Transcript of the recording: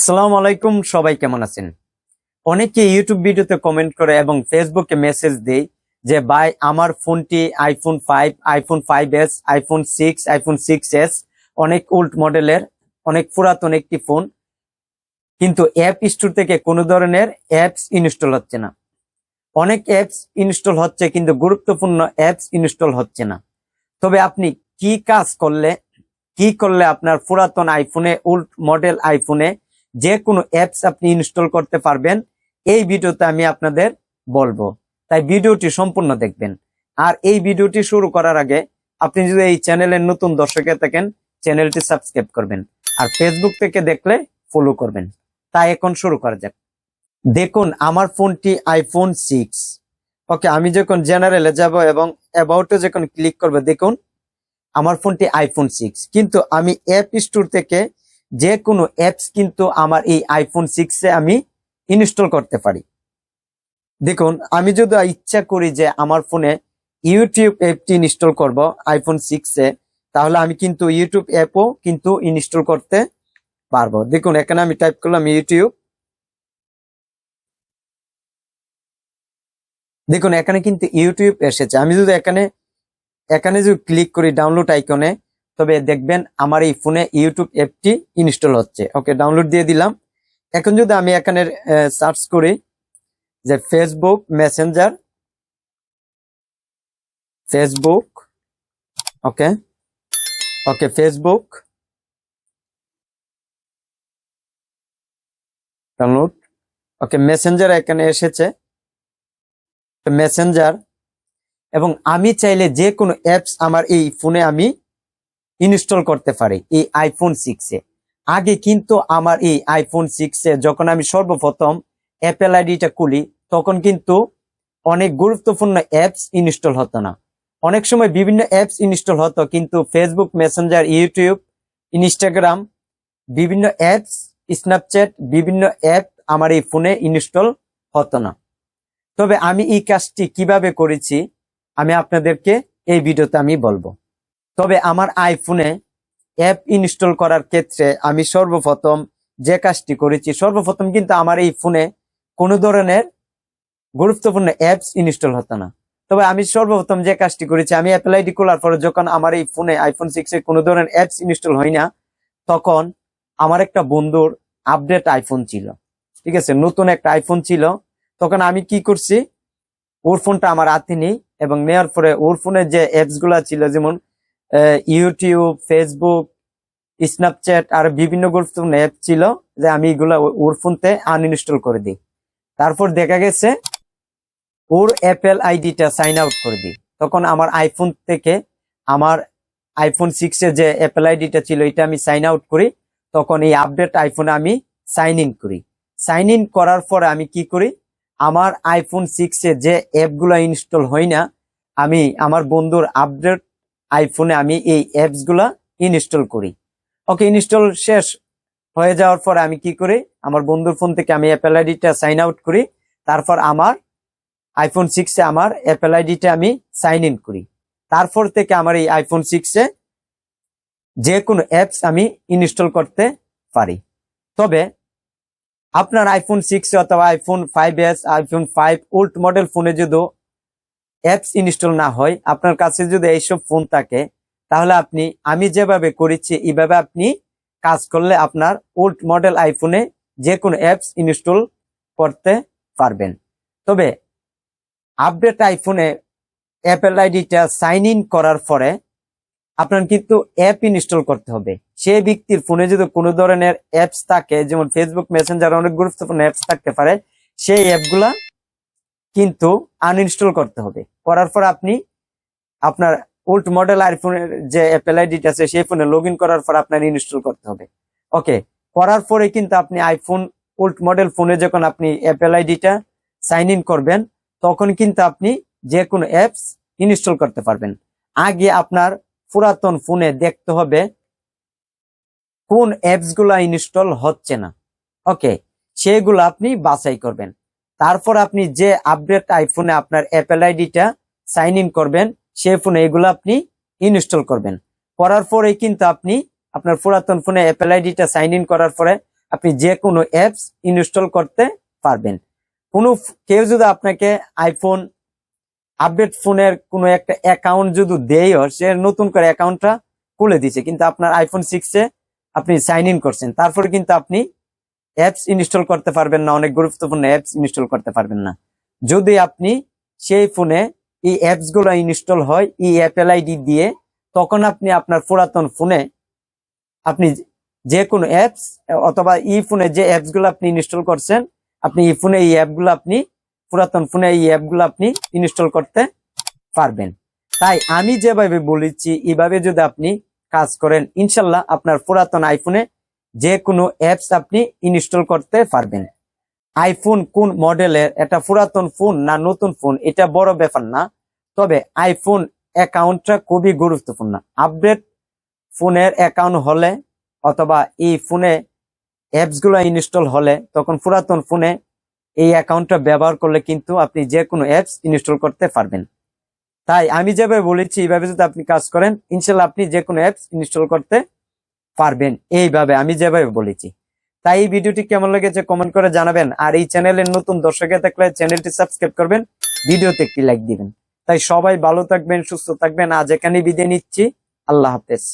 আসসালামু আলাইকুম, সবাই কেমন আছেন? অনেকে ইউটিউব ভিডিওতে কমেন্ট করে এবং ফেসবুকে মেসেজ দেয় যে, ভাই, আমার ফোনটি iPhone five iPhone five S iPhone six iPhone six S অনেক ওল্ড মডেলের অনেক পুরাতন একটি ফোন কিন্তু অ্যাপ স্টোর থেকে কোনো ধরনের অ্যাপস ইনস্টল হচ্ছে না। অনেক অ্যাপস ইনস্টল হচ্ছে, কিন্তু গুরুত্বপূর্ণ অ্যাপস ইনস্টল হচ্ছে না। তবে আপনি কি কাজ করলে, কি করলে আপনার পুরাতন আইফোনে ওল্ড মডেল আইফোনে যে কোনো অ্যাপস আপনি ইনস্টল করতে পারবেন। এই ভিডিওতে আমি আপনাদের বলব। তাই ভিডিওটি সম্পূর্ণ দেখবেন। আর এই ভিডিওটি শুরু করার আগে আপনি যদি এই চ্যানেলের নতুন দর্শকে থাকেন, চ্যানেলটি সাবস্ক্রাইব করবেন। আর ফেসবুক থেকে দেখলে ফলো করবেন। তাই এখন শুরু করা যাক। দেখুন, আমার ফোনটি আইফোন সিক্স ওকে, আমি যখন জেনারেলে যাব এবং অ্যাবাউটে যখন ক্লিক করবে, দেখুন, আমার ফোনটি আইফোন সিক্স কিন্তু আমি অ্যাপ স্টোর থেকে যে কোনো অ্যাপস কিন্তু আমার এই আইফোন সিক্সে আমি ইনস্টল করতে পারি। দেখুন, আমি যদি ইচ্ছা করি যে আমার ফোনে ইউটিউব অ্যাপটি ইনস্টল করব আইফোন সিক্সে তাহলে আমি কিন্তু ইউটিউব অ্যাপও কিন্তু ইনস্টল করতে পারব। দেখুন, এখানে আমি টাইপ করলাম ইউটিউব দেখুন, এখানে কিন্তু ইউটিউব এসেছে। আমি যদি এখানে এখানে যদি ক্লিক করি ডাউনলোড আইকনে তবে দেখবেন আমার এই ফোনে ইউটিউব অ্যাপটি ইনস্টল হচ্ছে। ওকে ডাউনলোড দিয়ে দিলাম। এখন যদি আমি এখানে সার্চ করি, যে Facebook messenger Facebook okay okay Facebook download okay messenger এখানে এসেছে। মেসেঞ্জার এবং আমি চাইলে যে কোনো অ্যাপস আমার এই ফোনে আমি ইনস্টল করতে পারি এই আইফোন সিক্সে আগে কিন্তু আমার এই আইফোন সিক্সে যখন আমি সর্বপ্রথম অ্যাপেল আইডিটা খুলি, তখন কিন্তু অনেক গুরুত্বপূর্ণ অ্যাপস ইনস্টল হতো না। অনেক সময় বিভিন্ন অ্যাপস ইনস্টল হতো, কিন্তু ফেসবুক মেসেঞ্জার ইউটিউব ইনস্টাগ্রাম বিভিন্ন অ্যাপস স্ন্যাপচ্যাট বিভিন্ন অ্যাপ আমার এই ফোনে ইনস্টল হতো না। তবে আমি এই কাজটি কীভাবে করেছি, আমি আপনাদেরকে এই ভিডিওতে আমি বলব। তবে আমার আইফোনে অ্যাপ ইনস্টল করার ক্ষেত্রে আমি সর্বপ্রথম যে কাজটি করেছি, সর্বপ্রথম কিন্তু আমার এই ফোনে কোনো ধরনের গুরুত্বপূর্ণ অ্যাপস ইনস্টল হতো না। তবে আমি সর্বপ্রথম যে কাজটি করেছি, আমি অ্যাপেল আইডি খোলার পরে যখন আমার এই ফোনে আইফোন সিক্স কোনো ধরনের অ্যাপস ইনস্টল হয় না, তখন আমার একটা বন্ধুর আপডেট আইফোন ছিল। ঠিক আছে? নতুন একটা আইফোন ছিল। তখন আমি কি করছি, ওর ফোনটা আমার হাতে নেই এবং নেওয়ার পরে ওর ফোনের যে অ্যাপসগুলা ছিল, যেমন ইউটিউব ফেসবুক স্ন্যাপচ্যাট আর বিভিন্ন গুরুত্বপূর্ণ অ্যাপ ছিল যে আমি এগুলা ওর ফোনতে আনইনস্টল করে দিই। তারপর দেখা গেছে ওর অ্যাপেল আইডিটা সাইন আউট করে দিই। তখন আমার আইফোন থেকে আমার আইফোন সিক্স যে অ্যাপেল আইডিটা ছিল, এটা আমি সাইন আউট করি। তখন এই আপডেট আইফোনে আমি সাইন ইন করি। সাইন ইন করার পরে আমি কি করি? আমার আইফোন সিক্সে যে অ্যাপগুলো ইনস্টল হয় না, আমি আমার বন্ধুর আপডেট আইফোনে আমি এই অ্যাপসগুলা ইনস্টল করি। ওকে ইনস্টল শেষ হয়ে যাওয়ার পর আমি কি করি? আমার বন্ধুর ফোন থেকে আমি অ্যাপেল আইডিটা সাইন আউট করি। তারপর আমার আইফোন সিক্সে আমার অ্যাপেল আইডিটা আমি সাইন ইন করি। তারপর থেকে আমার এই আইফোন সিক্সে যে কোনো অ্যাপস আমি ইনস্টল করতে পারি। তবে আপনার আইফোন সিক্স অথবা iPhone five S iPhone five old model ফোনে যদি অ্যাপস ইনস্টল না হয়, আপনার কাছে যদি এইসব ফোন থাকে, তাহলে আপনি, আমি যেভাবে করেছি, এইভাবে আপনি কাজ করলে আপনার ওল্ড মডেল আইফোনে যে কোনো অ্যাপস ইনস্টল করতে পারবেন। তবে আপডেট আইফোনে অ্যাপেল আইডিটা সাইন ইন করার পরে আপনার কিন্তু অ্যাপ ইনস্টল করতে হবে। সেই ব্যক্তির ফোনে যদি কোনো ধরনের অ্যাপস থাকে, যেমন ফেসবুক মেসেঞ্জার অনেক গুরুত্বপূর্ণ অ্যাপস থাকতে পারে, সেই অ্যাপগুলা কিন্তু আনইনস্টল করতে হবে। করার পর আপনি আপনার ওল্ড মডেল আইফোনের যে অ্যাপেল আইডিটা আছে, সেই ফোনে লগ করার পর আপনার ইনস্টল করতে হবে। ওকে করার পরে কিন্তু আপনি আইফোন ওল্ড মডেল ফোনে যখন আপনি অ্যাপেল আইডিটা সাইন ইন করবেন, তখন কিন্তু আপনি যে কোনো অ্যাপস ইনস্টল করতে পারবেন। আগে আপনার পুরাতন ফোনে দেখতে হবে কোন অ্যাপসগুলা ইনস্টল হচ্ছে না। ওকে সেগুলো আপনি বাছাই করবেন। তারপর আপনি যে আপডেট আইফোনে আপনার অ্যাপেল আইডিটা সাইন ইন করবেন, সেই ফোনে এগুলো আপনি ইনস্টল করবেন। করার পরে কিন্তু আপনি আপনার পুরাতন ফোনে অ্যাপেল আইডিটা সাইন ইন করার পরে আপনি যে কোনো অ্যাপস ইনস্টল করতে পারবেন। কোনো কেউ যদি আপনাকে আইফোন আপডেট ফোনের কোনো একটা অ্যাকাউন্ট যদি দেয়ও, সে নতুন করে অ্যাকাউন্টটা খুলে দিছে কিন্তু আপনার আইফোন সিক্সে আপনি সাইন ইন করছেন। তারপরে কিন্তু আপনি অ্যাপস ইনস্টল করতে পারবেন না, অনেক গুরুত্বপূর্ণ অ্যাপস ইনস্টল করতে পারবেন না। যদি আপনি সেই ফোনে এই অ্যাপসগুলো ইনস্টল হয়, এই অ্যাপেল আইডি দিয়ে, তখন আপনি আপনার পুরাতন ফোনে আপনি যে কোনো অ্যাপস অথবা ই ফোনে যে অ্যাপসগুলো আপনি ইনস্টল করছেন, আপনি ই ফোনে এই অ্যাপগুলো আপনি, পুরাতন ফোনে এই অ্যাপগুলো আপনি ইনস্টল করতে পারবেন। তাই আমি যেভাবে বলেছি এইভাবে যদি আপনি কাজ করেন, ইনশাল্লাহ আপনার পুরাতন আইফোনে যে কোনো অ্যাপস আপনি ইনস্টল করতে পারবেন। আইফোন কোন মডেলের এটা পুরাতন ফোন না নতুন ফোন এটা বড় ব্যাপার না। তবে আইফোন অ্যাকাউন্টটা খুবই গুরুত্বপূর্ণ। আপডেট ফোনের অ্যাকাউন্ট হলে অথবা এই ফোনে অ্যাপসগুলো ইনস্টল হলে তখন পুরাতন ফোনে এই অ্যাকাউন্টটা ব্যবহার করলে কিন্তু আপনি যে কোনো অ্যাপস ইনস্টল করতে পারবেন। তাই আমি যেভাবে বলেছি এইভাবে যদি আপনি কাজ করেন, ইনশাল্লাহ আপনি যে কোনো অ্যাপস ইনস্টল করতে পারবেন। এইভাবে আমি যেভাবে বলেছি। তাই এই ভিডিওটি কেমন লেগেছে কমেন্ট করে জানাবেন। আর এই চ্যানেলের নতুন দর্শকে থাকলে চ্যানেলটি সাবস্ক্রাইব করবেন, ভিডিওতে একটি লাইক দিবেন। তাই সবাই ভালো থাকবেন, সুস্থ থাকবেন। আজ এখানে বিদায় নিচ্ছি। আল্লাহ হাফেজ।